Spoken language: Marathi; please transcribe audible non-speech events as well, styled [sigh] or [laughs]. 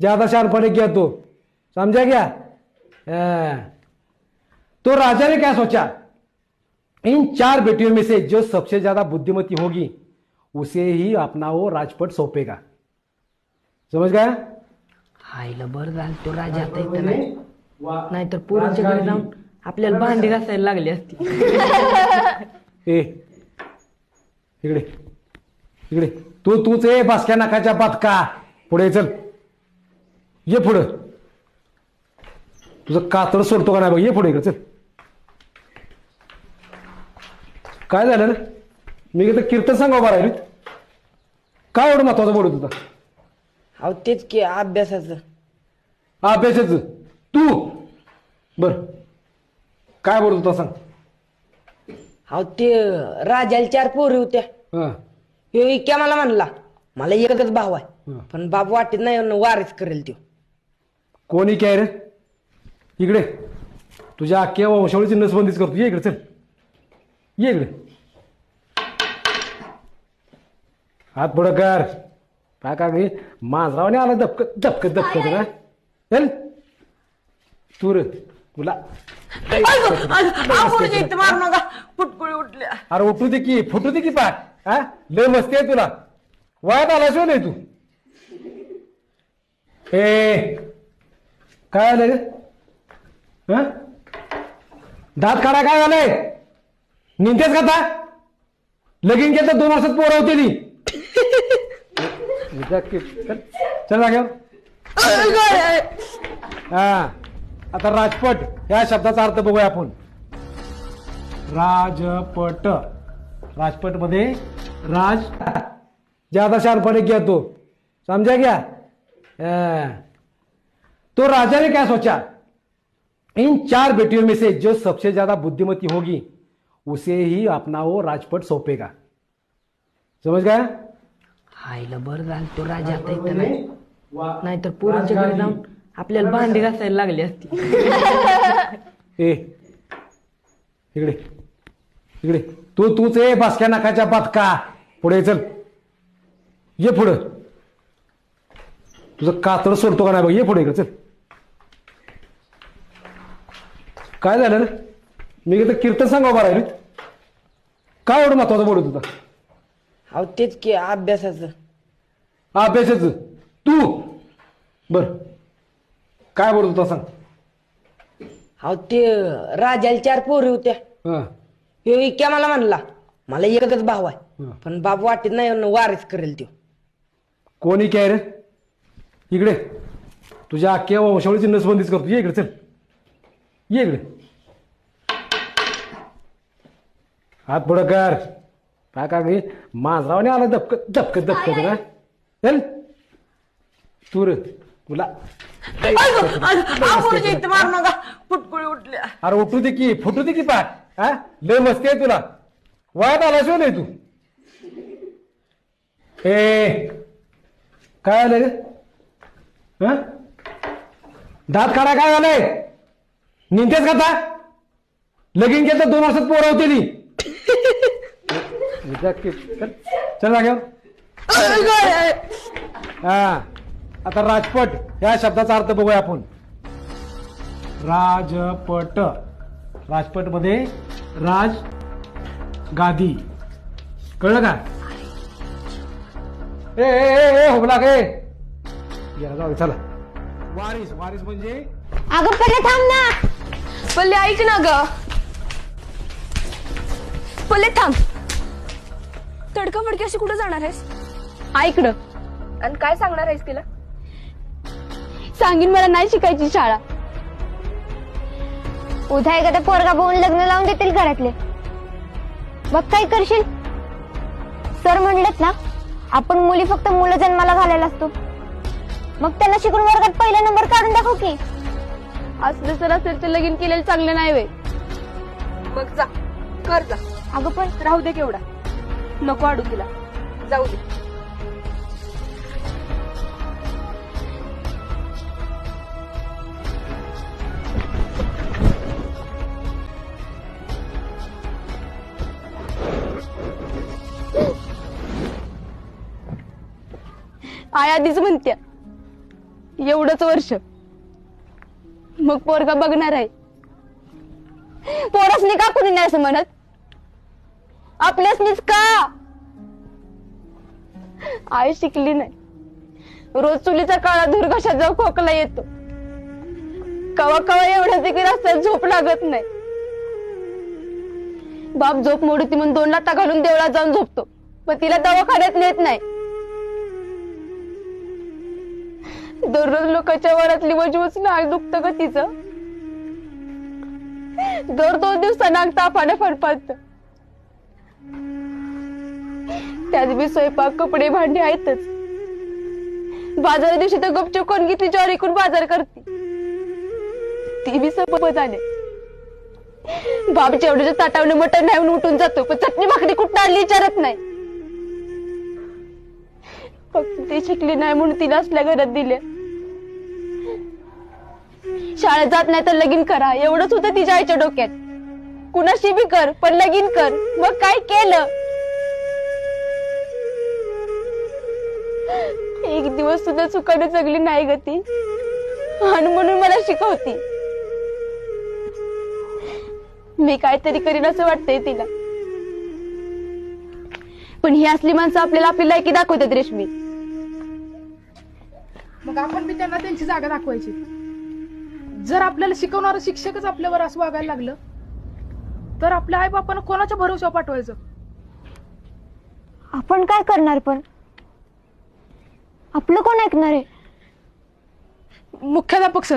ज्यादा शानपने किया तो? समझा क्या। तो राजा ने क्या सोचा? इन चार बेटियों में से जो सबसे ज्यादा बुद्धिमती होगी उसे ही अपना वो राजपट सौंपेगा। समझ गया? आईला बरं झालं तो राजा आता इथं नाही. नाहीतर पोरींच्या घरी जाऊन आपल्याला भांडी घासायला लागली असती. [laughs] ए इकडे. इकडे. तू तूच ए बासक्या नाकाच्या पातका पुढे चल. ये पुढं. तुझं कातड सोडतो का नाही बघ? ये पुढे इकडे चल. काय झालं रे? मी इथं कीर्तन सांगा उभा राहिली काय एवढं महत्वाचं बोलत होता? अहो तेच की अभ्यासाचं. अभ्यासाच. तू? बर. काय बोलत होता सांग? अहो ते राजाला चार पोरी होत्या. हा. ह्यो इक्या मला म्हणला मला एकच भाव आहे. पण बाप वाटत नाही वारीच करेल त्यो. कोणी काय रे? इकडे. तुझ्या अख्ख्या वंशावळीची नसबंदीच करतो. ये इकडे चल. ये इकडे. हात पुढं कर. काय का गे मांजरावाने आला दपक दपक दपक ना चल. तू रे. तुला मारू नका. फुटकुळी उठल्या. अरे उठू दे की. फुटू दे की पाठ हा? लय मस्ती आहे तुला. वयात आलास नाही तू. ए काय आलं रे? हा? दात काढा काय झालंय? निघतेस का आता? लगीन केलं तर दोन वर्षात पोरं होते ती चल चल हा. आता राजपट या शब्दाचा अर्थ बघूया आपण. राजपट. राजपटमध्ये राज ज्यादा शानपणे घेतो. तो घ्या. तो राजा ने क्या सोचा? इन चार बेटियों में से जो सबसे ज्यादा बुद्धिमती होगी उसे ही अपना वो राजपट सौंपेगा। समझ गया आईला बरं झालं तो राजा आता इथं नाही. नाहीतर पोरींच्या घरी जाऊन आपल्याला भांडी घासायला लागली असती. [laughs] ए इकडे इकडे. तू तूच ए बासक्या नाकाच्या पातका पुढे चल. ये पुढं. तुझं कातड सोडतो का नाही बघ? ये पुढे इकडे चल. काय झालं रे? मी इथं कीर्तन सांगा उभा राहिली. काय एवढं महत्वाचं बोलत होता? अहो तेच की अभ्यासाचं. अभ्यासाच. तू? बर. काय बोलत होता सांग. अहो ते राजाला चार पोरी होत्या. हा. ह्यो इक्या मला म्हणला मला एकच भाव आहे हं. पण बाप वाटत नाही वारीच करेल त्यो. कोणी काय रे? इकडे. तुझ्या अख्ख्या वंशावळीची नसबंदीच करतो. ये इकडे चल. ये इकडे हात पुढं कर. काय का गे? मांजरावाने आला दपक दपक दपक ना चल. तू रे तुला मारू नका. फुटकुळी उठल्या. अरे उठू दे की फुटू दे की पाठ हा? लय मस्ती आहे तुला. वयात आलास नाही तू. ए काय आलं रे हा? दात काढा काय झालंय निंतेच का लगीन केलं तर दोन वर्षात पोरं होते ती चल. चल जाग्यावर हा. आता राजपट या शब्दाचा अर्थ बघूया आपण. राजपट. राजपटमध्ये राज गादी. कळलं का? ए ए ए, ए होबला गे. या जाऊ चला. वारीस वारीस म्हणजे? अगं पहिले थांब ना. पल्ले ऐक ना ग. पल्ले थांब. तडका फडकी अशी कुठे जाणार आहेस? ऐकडं आणि काय सांगणार आहेस तिला? सांगीन मला नाही शिकायची शाळा. उद्या एखादा पोरगा बघून लग्न लावून देतील घरातले. मग काय करशील? सर म्हणलेत ना आपण मुली फक्त मुलं जन्माला घालायला असतो. मग त्यांना शिकून वर्गात पहिला नंबर काढून दाखव की. असेल तर लगीन केलेलं चांगलं नाही वे मग जा कर जा. अगं पण राहू दे केवढा. नको अडू तिला. जाऊ दे. आई आधीच म्हणत्या. एवढंच वर्ष. मग पोरगा बघणार आहे. पोरसनी का कुणी नाही असं म्हणत. आपल्यासनीच का आई शिकली नाही. रोज चुलीचा काळा दुर्घशात जाऊ खोकला येतो. कवा कवा एवढं देखील रस्त्यात झोप लागत नाही. बाप झोप मोडती म्हणून दोन लाता घालून देवळात जाऊन झोपतो. पण तिला दवाखान्यात नेत नाही. दररोज लोकांच्या वरातली वजूच नाग दुखत ग तिचं? दर दोन दिवसांना नाग तापाने फडफडत त्यात बी स्वयंपाक कपडे भांडे आहेतच. बाजारा दिवशी तर गपचूप कोण घेतली ज्वारी ऐकून बाजार करते. ती बी संपत आले. बाप जेवढ्याच्या ताटावने मटण नाही उठून जातो पण चटणी भाकरी कुठं आणली विचारत नाही. फक्त ती शिकली नाही म्हणून तिला असल्या घरात दिले शाळेत जात नाही तर लगीन करा. एवढंच होतं तिच्या आईच्या डोक्यात. कुणाशी बी कर पण लगीन कर. मग काय केलं? एक दिवस सुद्धा चुकाने जगली नाही गती ती. आणि म्हणून मला शिकवती. मी काहीतरी करीन असं वाटतंय तिला. पण ही असली माणसं आपल्याला आपली लायकी दाखवतात रेशमी. मग आपण बी त्यांना त्यांची जागा दाखवायची. जर आपल्याला शिकवणारं शिक्षकच आपल्यावर असं वागायला लागलं तर आपल्या आई बापानं कोणाच्या भरोशा पाठवायचं? आपण काय करणार पण? आपलं कोण ऐकणार आहे? मुख्याध्यापक सर.